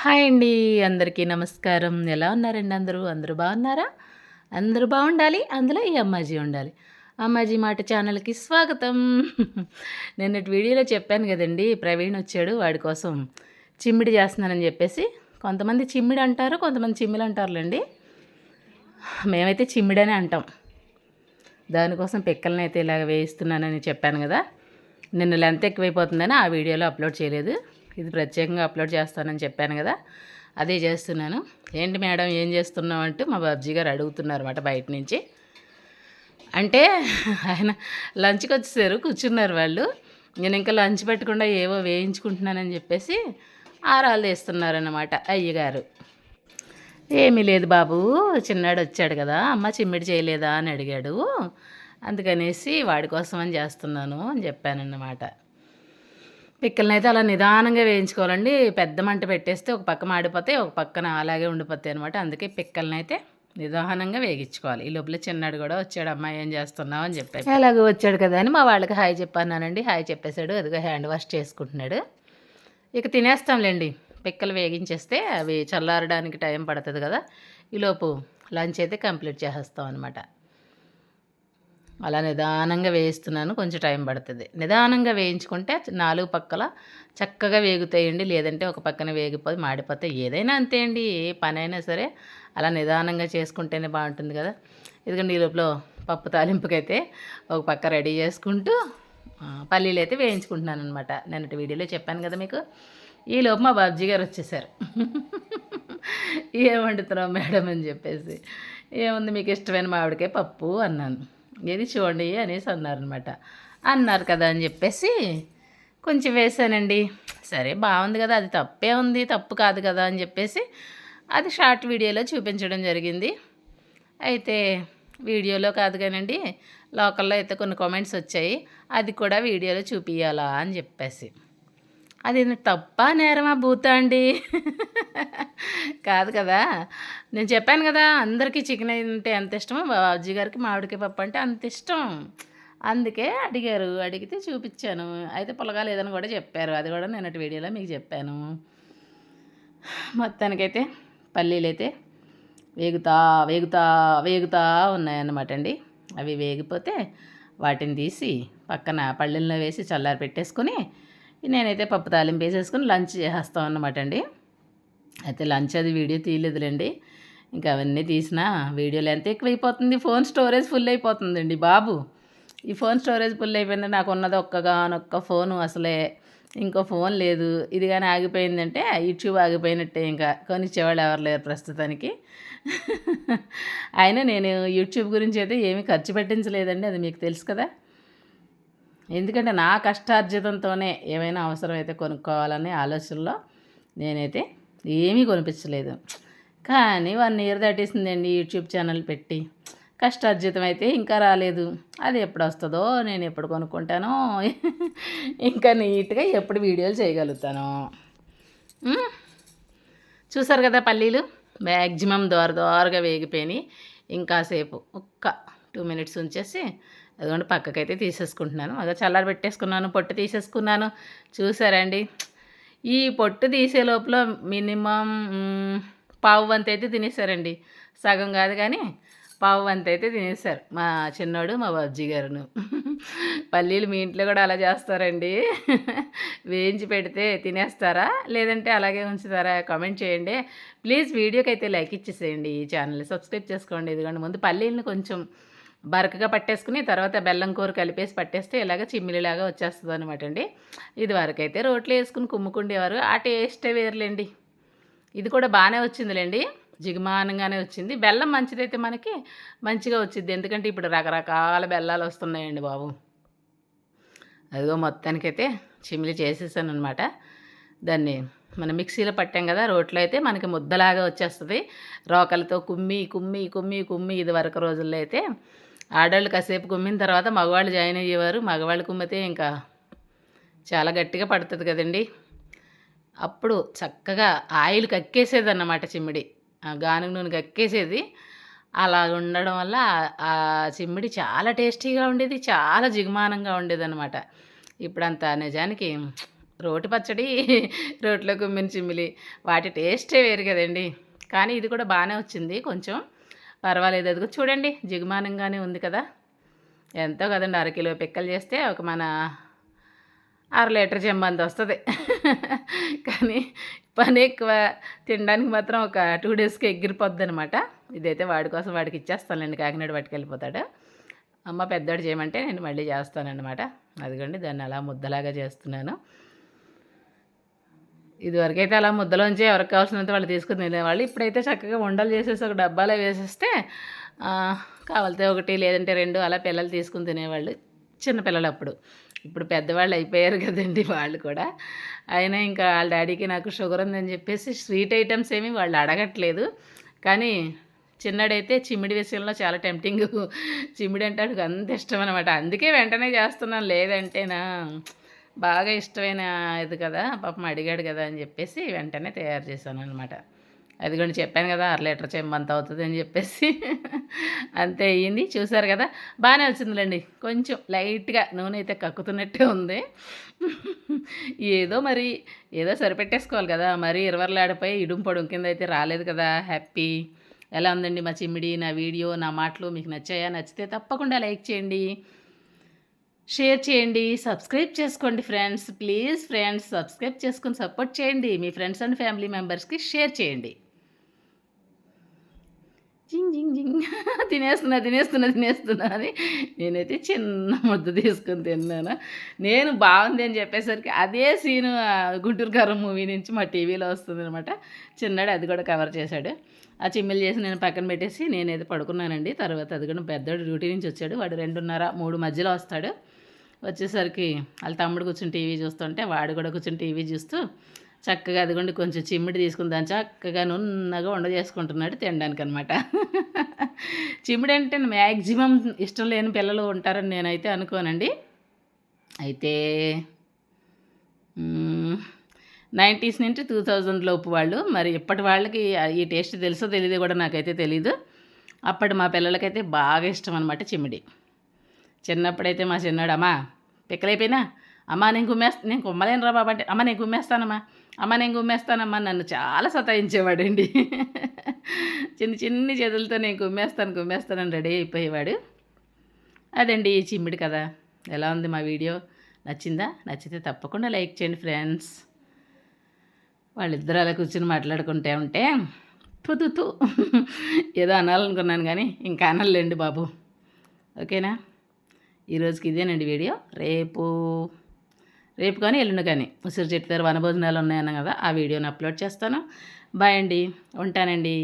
Hi అండి. అందరికీ నమస్కారం. ఎలా ఉన్నారండి అందరూ? అందరూ బాగున్నారా? అందరూ బాగుండాలి అందులో ఈ అమ్మాజీ ఉండాలి. అమ్మాజీ మాట ఛానల్కి స్వాగతం. నిన్నటి వీడియోలో చెప్పాను కదండి ప్రవీణ్ వచ్చాడు వాడి కోసం చిమ్మిడి చేస్తున్నానని చెప్పేసి. కొంతమంది చిమ్మిడి అంటారు కొంతమంది చిమ్మిడి అంటారులేండి. మేమైతే చిమ్మిడనే అంటాం. దానికోసం పిక్కల్ని అయితే ఇలాగ వేయిస్తున్నానని చెప్పాను కదా. నిన్న లెంత్ ఎక్కువైపోతుందని ఆ వీడియోలో అప్లోడ్ చేయలేదు. ఇది ప్రత్యేకంగా అప్లోడ్ చేస్తానని చెప్పాను కదా అదే చేస్తున్నాను. ఏంటి మేడం ఏం చేస్తున్నావు అంటూ మా బాబ్జీ గారు అడుగుతున్నారు అన్నమాట బయట నుంచి. అంటే ఆయన లంచ్కి వచ్చేసారు కూర్చున్నారు వాళ్ళు. నేను ఇంకా లంచ్ పెట్టకుండా ఏవో వేయించుకుంటున్నానని చెప్పేసి ఆరాలు తీస్తున్నారన్నమాట అయ్యగారు ఏమీ లేదు బాబు చిన్నాడు వచ్చాడు కదా అమ్మ చిమ్మిడి చేయలేదా అని అడిగాడు. అందుకనేసి వాడి కోసం అని చేస్తున్నాను అని చెప్పానన్నమాట. పిక్కల్ని అయితే అలా నిదానంగా వేయించుకోవాలండి. పెద్ద మంట పెట్టేస్తే ఒక పక్క మాడిపోతే ఒక పక్కన అలాగే ఉండిపోతాయి అనమాట అందుకే పిక్కల్ని అయితే నిదానంగా వేగించుకోవాలి. ఈ లోపల చిన్నాడు కూడా వచ్చాడు అమ్మాయి ఏం చేస్తున్నావు? అని చెప్పాడు. అలాగే వచ్చాడు కదా అని మా వాళ్ళకి హాయ్ చెప్పానండి హాయ్ చెప్పేశాడు. అదిగో హ్యాండ్ వాష్ చేసుకుంటున్నాడు. ఇక తినేస్తాంలేండి. పిక్కలు వేగించేస్తే అవి చల్లారడానికి టైం పడుతుంది కదా. ఈలోపు లంచ్ అయితే కంప్లీట్ చేసేస్తాం అనమాట అలా నిదానంగా వేయిస్తున్నాను కొంచెం టైం పడుతుంది. నిదానంగా వేయించుకుంటే నాలుగు పక్కల చక్కగా వేగుతాయండి. లేదంటే ఒక పక్కన వేగిపోయి మాడిపోతే ఏదైనా అంతే అండి ఏ పనైనా సరే అలా నిదానంగా చేసుకుంటేనే బాగుంటుంది కదా. ఎందుకంటే ఈ లోపల పప్పు తాలింపుకైతే ఒక పక్క రెడీ చేసుకుంటూ పల్లీలు అయితే వేయించుకుంటున్నాను అనమాట నిన్నటి వీడియోలో చెప్పాను కదా మీకు. ఈ లోపు మా బాబ్జీ గారు వచ్చేసారు. ఏం వండుతున్నావు మేడం అని చెప్పేసి. ఏముంది మీకు ఇష్టమైన మామిడికాయ పప్పు అన్నాను. ఇది చూడండి అనేసి అన్నారనమాట. అన్నారు కదా అని చెప్పేసి కొంచెం వేసానండి. సరే బాగుంది కదా అది తప్పే ఉంది తప్పు కాదు కదా అని చెప్పేసి అది షార్ట్ వీడియోలో చూపించడం జరిగింది. అయితే వీడియోలో కాదు కానండి లోకల్లో అయితే కొన్ని కామెంట్స్ వచ్చాయి అది కూడా వీడియోలో చూపించాలా అని చెప్పేసి. అది తప్ప నేరమా భూతా అండి కాదు కదా. నేను చెప్పాను కదా అందరికీ చికెన్ అంటే ఎంత ఇష్టమో బాబుజీ గారికి మామిడికాయ పప్పు అంటే అంత ఇష్టం. అందుకే అడిగారు అడిగితే చూపించాను. అయితే పులగాలేదని కూడా చెప్పారు. అది కూడా నిన్నటి వీడియోలో మీకు చెప్పాను. మొత్తానికైతే పల్లీలు అయితే వేగుతా వేగుతా వేగుతా ఉన్నాయన్నమాట అండి. అవి వేగిపోతే వాటిని తీసి పక్కన పళ్ళెల్లో వేసి చల్లారి పెట్టేసుకొని నేనైతే పప్పు తాలింపు వేసేసుకొని లంచ్ చేసేస్తాం అన్నమాట అండి. అయితే లంచ్ అది వీడియో తీయలేదులేండి. ఇంకా అవన్నీ తీసిన వీడియోలు ఎంత ఎక్కువైపోతుంది. ఫోన్ స్టోరేజ్ ఫుల్ అయిపోతుందండి బాబు. ఈ ఫోన్ స్టోరేజ్ ఫుల్ అయిపోయింది నాకు ఉన్నది ఒక్కగానొక్క ఫోను అసలే. ఇంకో ఫోన్ లేదు. ఇది కానీ ఆగిపోయిందంటే యూట్యూబ్ ఆగిపోయినట్టే ఇంకా. కొనిచ్చేవాళ్ళు ఎవరు లేరు ప్రస్తుతానికి. అయినా నేను యూట్యూబ్ గురించి అయితే ఏమీ ఖర్చు పెట్టించలేదండి అది మీకు తెలుసు కదా. ఎందుకంటే నా కష్టార్జితంతోనే ఏమైనా అవసరమైతే కొనుక్కోవాలనే ఆలోచనలో నేనైతే ఏమీ కొనిపించలేదు. కానీ వన్ ఇయర్ దాటేసిందండి యూట్యూబ్ ఛానల్ పెట్టి. కష్టార్జితం అయితే ఇంకా రాలేదు. అది ఎప్పుడు వస్తుందో నేను ఎప్పుడు కొనుక్కుంటానో ఇంకా నీట్గా ఎప్పుడు వీడియోలు చేయగలుగుతాను. చూసారు కదా పల్లీలు? మ్యాక్సిమం దోర దోరగా వేగిపోయినాయి. ఇంకాసేపు ఒక్క టూ మినిట్స్ ఉంచేసి అదిగోండి పక్కకైతే తీసేసుకుంటున్నాను. అదే చల్లారి పెట్టేసుకున్నాను పొట్టు తీసేసుకున్నాను. చూసారండి? ఈ పొట్టు తీసే లోపల మినిమం పావు వంత అయితే తినేసారండి. సగం కాదు కానీ పావు వంత అయితే తినేసారు మా చిన్నోడు మా బాబ్జీ గారును. పల్లీలు మీ ఇంట్లో కూడా అలా చేస్తారండి. వేయించి పెడితే తినేస్తారా? లేదంటే అలాగే ఉంచుతారా? కామెంట్ చేయండి. ప్లీజ్ వీడియోకి అయితే లైక్ ఇచ్చేసేయండి ఈ ఛానల్ సబ్స్క్రైబ్ చేసుకోండి. ఎందుకంటే ముందు పల్లీలను కొంచెం బరకగా పట్టేసుకుని తర్వాత బెల్లం కూర కలిపేసి పట్టేస్తే ఇలాగ చిమ్మిలిలాగా వచ్చేస్తుంది అనమాట అండి. ఇది వరకైతే రోట్లో వేసుకుని కుమ్ముకుండేవారు. ఆ టేస్టే వేరులేండి. ఇది కూడా బాగానే వచ్చిందిలేండి. జిగుమానంగానే వచ్చింది. బెల్లం మంచిదైతే మనకి మంచిగా వచ్చింది ఎందుకంటే ఇప్పుడు రకరకాల బెల్లాలు వస్తున్నాయండి బాబు. అదిగో మొత్తానికైతే చిమిలి చేసేసాను అనమాట దాన్ని మనం మిక్సీలో పట్టాం కదా రోట్లో అయితే మనకి ముద్దలాగా వచ్చేస్తుంది. రోకలతో కుమ్మి కుమ్మి కుమ్మి కుమ్మి ఇది వరకు రోజుల్లో అయితే ఆడవాళ్ళు కాసేపు కుమ్మిన తర్వాత మగవాళ్ళు జాయిన్ అయ్యేవారు. మగవాళ్ళు కుమ్మితే ఇంకా చాలా గట్టిగా పడుతుంది కదండి. అప్పుడు చక్కగా ఆయిల్ కక్కేసేది అన్నమాట చిమ్మిడి గానుగ నూనె కక్కేసేది. అలా ఉండడం వల్ల ఆ చిమ్మిడి చాలా టేస్టీగా ఉండేది చాలా జిగుమానంగా ఉండేది అనమాట ఇప్పుడంతా నిజానికి రోటి పచ్చడి రోట్లో కుమ్మిన చిమ్మిలి వాటి టేస్టే వేరు కదండి. కానీ ఇది కూడా బాగానే వచ్చింది. కొంచెం పర్వాలేదు. అదిగో చూడండి జిగుమానంగానే ఉంది కదా. ఎంతో కదండి అరకిలో పిక్కలు చేస్తే ఒక మన అర లీటర్ చెంబంత వస్తుంది. కానీ పని ఎక్కువ తినడానికి మాత్రం ఒక టూ డేస్కి ఎగిరిపోద్ది అనమాట ఇదైతే వాడి కోసం వాడికి ఇచ్చేస్తానులేండి కాకినాడ పట్టుకెళ్ళిపోతాడు. అమ్మ పెద్దోడు చేయమంటే నేను మళ్ళీ చేస్తానన్నమాట. అదిగోండి దాన్ని అలా ముద్దలాగా చేస్తున్నాను. ఇదివరకైతే అలా ముద్దలోంచి ఎవరికి కావాల్సినంత వాళ్ళు తీసుకుని తినేవాళ్ళు. ఇప్పుడైతే చక్కగా ఉండలు చేసేసి ఒక డబ్బాలో వేసేస్తే కావాలితే ఒకటి లేదంటే రెండు అలా పిల్లలు తీసుకుని తినేవాళ్ళు చిన్నపిల్లలు అప్పుడు. ఇప్పుడు పెద్దవాళ్ళు అయిపోయారు కదండి వాళ్ళు కూడా. అయినా ఇంకా వాళ్ళ డాడీకి నాకు షుగర్ ఉందని చెప్పేసి స్వీట్ ఐటమ్స్ ఏమి వాళ్ళు అడగట్లేదు. కానీ చిన్నడైతే చిమ్మిడి విషయంలో చాలా టెంప్టింగ్. చిమ్మిడి అంటే అంత ఇష్టం అనమాట అందుకే వెంటనే చేస్తున్నాను. లేదంటేనా? బాగా ఇష్టమైన ఇది కదా పాపం అడిగాడు కదా అని చెప్పేసి వెంటనే తయారు చేశాను అనమాట అది కూడా చెప్పాను కదా అర లీటర్ చెమ్మంత అవుతుంది అని చెప్పేసి. అంతే అయ్యింది. చూసారు కదా బాగానే వచ్చిందిలేండి. కొంచెం లైట్గా నూనె అయితే కక్కుతున్నట్టే ఉంది. ఏదో మరి ఏదో సరిపెట్టేసుకోవాలి కదా. మరి ఇరవర్లాడిపోయి ఇడుం పొడుం కింద అయితే రాలేదు కదా. హ్యాపీ. ఎలా ఉందండి మా చిమ్మిడి నా వీడియో నా మాటలు మీకు నచ్చాయా? నచ్చితే తప్పకుండా లైక్ చేయండి. షేర్ చేయండి సబ్స్క్రైబ్ చేసుకోండి ఫ్రెండ్స్. ప్లీజ్ ఫ్రెండ్స్ సబ్స్క్రైబ్ చేసుకొని సపోర్ట్ చేయండి. మీ ఫ్రెండ్స్ అండ్ ఫ్యామిలీ మెంబర్స్కి షేర్ చేయండి. జింగ్ జింగ్ జింగ్. తినేస్తున్నా తినేస్తున్నా తినేస్తున్నా అని నేనైతే చిన్న ముద్ద తీసుకొని తిన్నాను. నేను బాగుంది అని చెప్పేసరికి అదే సీను గుంటూరు గారం మూవీ నుంచి మా టీవీలో వస్తుంది అనమాట చిన్నాడు అది కూడా కవర్ చేశాడు. ఆ చిమ్మిలు చేసి నేను పక్కన పెట్టేసి నేనైతే పడుకున్నానండి. తర్వాత అది కూడా పెద్దోడు డ్యూటీ నుంచి వచ్చాడు. వాడు రెండున్నర మూడు మధ్యలో వస్తాడు. వచ్చేసరికి వాళ్ళ తమ్ముడు కూర్చొని టీవీ చూస్తుంటే వాడు కూడా కూర్చొని టీవీ చూస్తూ చక్కగా అదిగోండి కొంచెం చిమ్మిడి తీసుకుని దాన్ని చక్కగా నున్నగా వండ చేసుకుంటున్నాడు తినడానికి అనమాట చిమ్మిడి అంటే మ్యాక్సిమం ఇష్టం లేని పిల్లలు ఉంటారని నేనైతే అనుకోనండి. అయితే నైంటీస్ నుంచి టూ థౌజండ్ లోపు వాళ్ళు మరి ఇప్పటి వాళ్ళకి ఈ టేస్ట్ తెలుసో తెలియదు కూడా నాకైతే తెలీదు. అప్పటి మా పిల్లలకైతే బాగా ఇష్టం అనమాట చిమ్మిడి. చిన్నప్పుడైతే మా చిన్నాడు అమ్మా పిక్కలైపోయినా? అమ్మ నేను గుమ్మేస్తా నేను కుమ్మలేను రా బాబా అంటే అమ్మ నేను గుమ్మేస్తానమ్మా అమ్మ నేను గుమ్మేస్తానమ్మా నన్ను చాలా సతాయించేవాడండి. చిన్న చిన్ని చేతులతో నేను గుమ్మేస్తాను గుమ్మేస్తానని రెడీ అయిపోయేవాడు. అదండి ఈ చిమ్మిడి కదా ఎలా ఉంది మా వీడియో? నచ్చిందా? నచ్చితే తప్పకుండా లైక్ చేయండి ఫ్రెండ్స్. వాళ్ళిద్దరు అలా కూర్చొని మాట్లాడుకుంటే ఉంటే తుతు ఏదో అనాలనుకున్నాను కానీ ఇంకా అనలేండి బాబు. ఓకేనా? ఈరోజుకి ఇదేనండి వీడియో. రేపు రేపు కానీ ఎల్లుండి కానీ ఉసిరి చెట్టు దగ్గర వనభోజనాలు ఉన్నాయన్న కదా ఆ వీడియోని అప్లోడ్ చేస్తాను. బాయ్ అండి. ఉంటానండి.